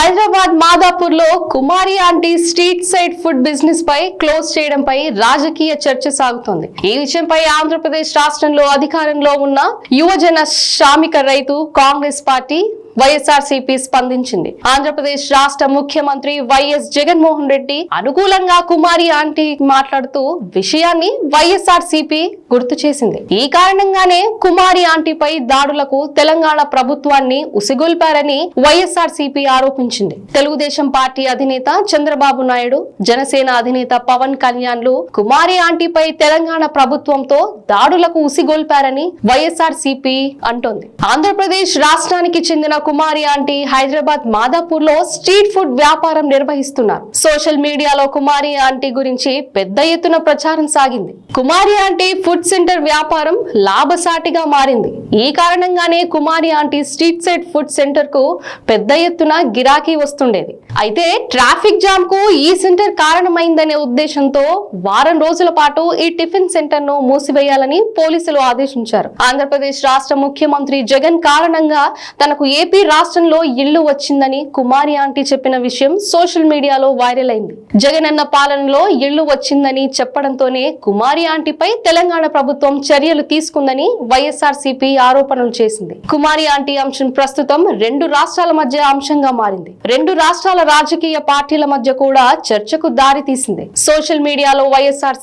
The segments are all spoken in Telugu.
Hyderabad మాదాపూర్లో Kumari aunty street side food business పై క్లోజ్ చేయడంపై రాజకీయ చర్చ సాగుతోంది. ఈ విషయంపై ఆంధ్రప్రదేశ్ రాష్ట్రంలో అధికారంలో ఉన్న యువజన శ్రామిక రైతు కాంగ్రెస్ పార్టీ వైఎస్ఆర్సీపీ స్పందించింది. ఆంధ్రప్రదేశ్ రాష్ట్ర ముఖ్యమంత్రి వైఎస్ జగన్మోహన్ రెడ్డి అనుకూలంగా కుమారి ఆంటీ మాట్లాడుతూ విషయాన్ని వైఎస్ఆర్సీపీ గుర్తు చేసింది. ఈ కారణంగానే కుమారి ఆంటీపై దాడులకు తెలంగాణ ప్రభుత్వాన్ని ఉసిగొల్పారని వైఎస్ఆర్సీపీ ఆరోపించింది. తెలుగుదేశం పార్టీ అధినేత చంద్రబాబు నాయుడు జనసేన అధినేత పవన్ కళ్యాణ్లు కుమారి ఆంటీపై తెలంగాణ ప్రభుత్వంతో దాడులకు ఉసిగొల్పారని వైఎస్ఆర్సీపీ అంటోంది. ఆంధ్రప్రదేశ్ రాష్ట్రానికి చెందిన కుమారి ఆంటీ హైదరాబాద్ మాదాపూర్లో స్ట్రీట్ ఫుడ్ వ్యాపారం నిర్వహిస్తున్నారు. సోషల్ మీడియాలో కుమారి ఆంటీ గురించి పెద్ద ఎత్తున ప్రచారం సాగింది. కుమారి ఆంటీ ఫుడ్ సెంటర్ వ్యాపారం లాభసాటిగా మారింది. ఈ కారణంగానే Kumari aunty street side food సెంటర్కు పెద్ద ఎత్తున గిరాకీ వస్తుండేది. అయితే ట్రాఫిక్ జామ్కు ఈ సెంటర్ కారణమైందనే ఉద్దేశంతో వారం రోజుల పాటు ఈ టిఫిన్ సెంటర్ను మూసివేయాలని పోలీసులు ఆదేశించారు. ఆంధ్రప్రదేశ్ రాష్ట్ర ముఖ్యమంత్రి జగన్ కారణంగా తనకు ఏపీ రాష్ట్రంలో ఇల్లు వచ్చిందని కుమారి ఆంటీ చెప్పిన విషయం సోషల్ మీడియాలో వైరల్ అయింది. జగన్ అన్న పాలనలో ఇల్లు వచ్చిందని చెప్పడంతోనే కుమారి ఆంటీపై తెలంగాణ ప్రభుత్వం చర్యలు తీసుకుందని వైఎస్ఆర్ ఆరోపణలు చేసింది. కుమారి ఆంటీ అంశం ప్రస్తుతం రెండు రాష్ట్రాల మధ్య అంశంగా మారింది. రెండు రాష్ట్రాల రాజకీయ పార్టీల మధ్య కూడా చర్చకు దారి తీసింది. సోషల్ మీడియాలో వైఎస్ఆర్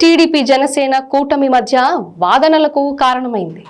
టీడీపీ జనసేన కూటమి మధ్య వాదనలకు కారణమైంది.